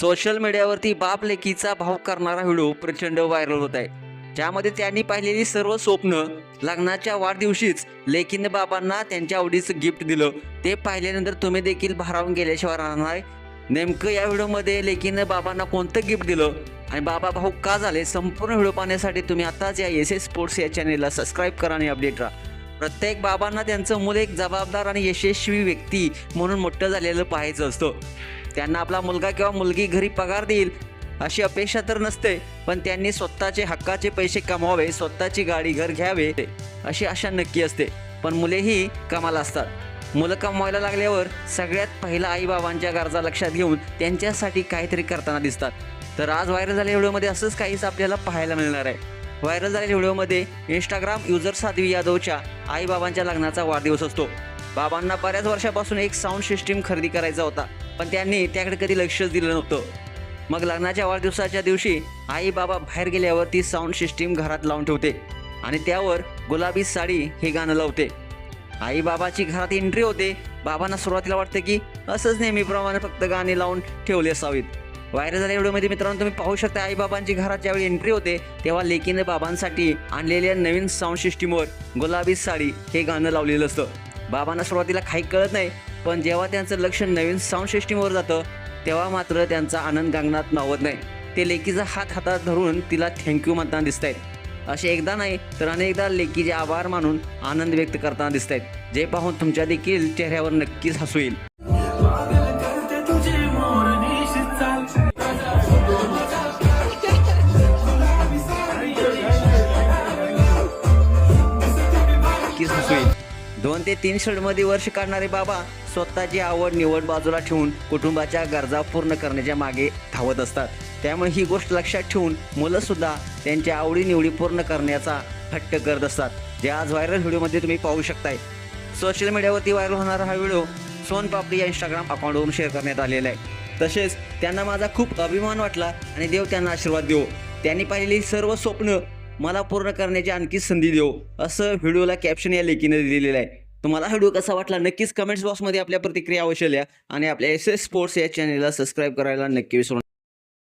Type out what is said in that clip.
Social मीडियावरती बाप लेकीचा भाव करणारा व्हिडिओ प्रचंड व्हायरल होत आहे. ज्यामध्ये त्यांनी पाहिलेली सर्व स्वप्न लग्नाच्या वाढदिवशीच लेकीने बाबांना त्यांच्या आवडीचं गिफ्ट दिलं. ते पाहिल्यानंतर तुम्ही देखील भारावून गेल्याशिवाय राहणार नाही. नेमकं या व्हिडिओमध्ये लेकीनं बाबांना कोणतं गिफ्ट दिलं? आणि बाबा भाऊ का झाले? संपूर्ण व्हिडिओ पाहण्यासाठी तुम्ही आताच या एस एस स्पोर्ट्स या चॅनेलला सबस्क्राईब करा आणि अपडेट राहा. प्रत्येक बाबांना त्यांचं मुलं एक जबाबदार आणि यशस्वी व्यक्ती म्हणून मोठं झालेलं पाहायचं असतं. त्यांना आपला मुलगा किंवा मुलगी घरी पगार देईल अशी अपेक्षा तर नसते पण त्यांनी स्वतःचे हक्काचे पैसे कमावे स्वतःची गाडी घर घ्यावे अशी आशा नक्की असते. पण मुलेही कामाला असतात. मुलं कमवायला लागल्यावर सगळ्यात पहिला आईबाबांच्या गरजा लक्षात घेऊन त्यांच्यासाठी काहीतरी करताना दिसतात. तर आज व्हायरल झालेल्या व्हिडिओमध्ये असंच काहीच आपल्याला पाहायला मिळणार आहे. व्हायरल झालेल्या व्हिडिओमध्ये इंस्टाग्राम युजर साध्वी यादवच्या आईबाबांच्या लग्नाचा वाढदिवस असतो. बाबांना बऱ्याच वर्षापासून एक साऊंड सिस्टीम खरेदी करायचा होता पण त्यांनी त्याकडे कधी लक्षच दिलं नव्हतं. मग लग्नाच्या वाढदिवसाच्या दिवशी आई बाबा बाहेर गेल्यावर ती साऊंड सिस्टीम घरात लावून ठेवते आणि त्यावर गुलाबी साडी हे गाणं लावते. आई बाबाची घरात एंट्री होते. बाबांना सुरुवातीला वाटतं की असंच नेहमीप्रमाणे फक्त गाणी लावून ठेवली असावीत. व्हायरल झाल्या व्हिडिओमध्ये मित्रांनो तुम्ही पाहू शकता आई बाबांची घरात ज्यावेळी एंट्री होते तेव्हा लेकीने बाबांसाठी आणलेल्या नवीन साऊंड सिस्टीमवर गुलाबी साडी. हे गाणं लावलेलं असतं. बाबांना सुरुवातीला काही कळत नाही पण जेव्हा त्यांचं लक्ष नवीन साऊंड सिस्टीमवर जातं तेव्हा मात्र त्यांचा आनंद गांगणात मावत नाही. ते लेकीचा हात हातात धरून तिला थँक्यू म्हणताना दिसत आहेत असे एकदा नाही तर अनेकदा लेकीचे आभार मानून आनंद व्यक्त करताना दिसत आहेत जे पाहून तुमच्या देखील चेहऱ्यावर नक्कीच हसू येईल. दोन ते तीन षडमध्ये वर्ष काढणारे बाबा स्वतःची आवड निवड बाजूला ठेवून कुटुंबाच्या गरजा पूर्ण करण्याच्या मागे धावत असतात. त्यामुळे ही गोष्ट लक्षात ठेवून मुलं सुद्धा त्यांच्या आवडीनिवडी पूर्ण करण्याचा हट्ट करत असतात. जे आज व्हायरल व्हिडिओमध्ये तुम्ही पाहू शकताय. सोशल मीडियावरती व्हायरल होणारा हा व्हिडिओ सोन पापडी या इंस्टाग्राम अकाउंटवरून शेअर करण्यात आलेला आहे. तसेच त्यांना माझा खूप अभिमान वाटला आणि देव त्यांना आशीर्वाद देऊ त्यांनी पाहिलेली सर्व स्वप्न मला पूर्ण करण्याची आणखी संधी देऊ. असं व्हिडिओला कॅप्शन या लेखीने दिलेलं आहे. तुम्हाला व्हिडिओ कसा वाटला? नक्कीच कमेंट्स बॉक्समध्ये आपल्या प्रतिक्रिया अवश्य लिहा आणि आपल्या एस एस स्पोर्ट्स या चॅनेलला सबस्क्राईब करायला नक्की विसरू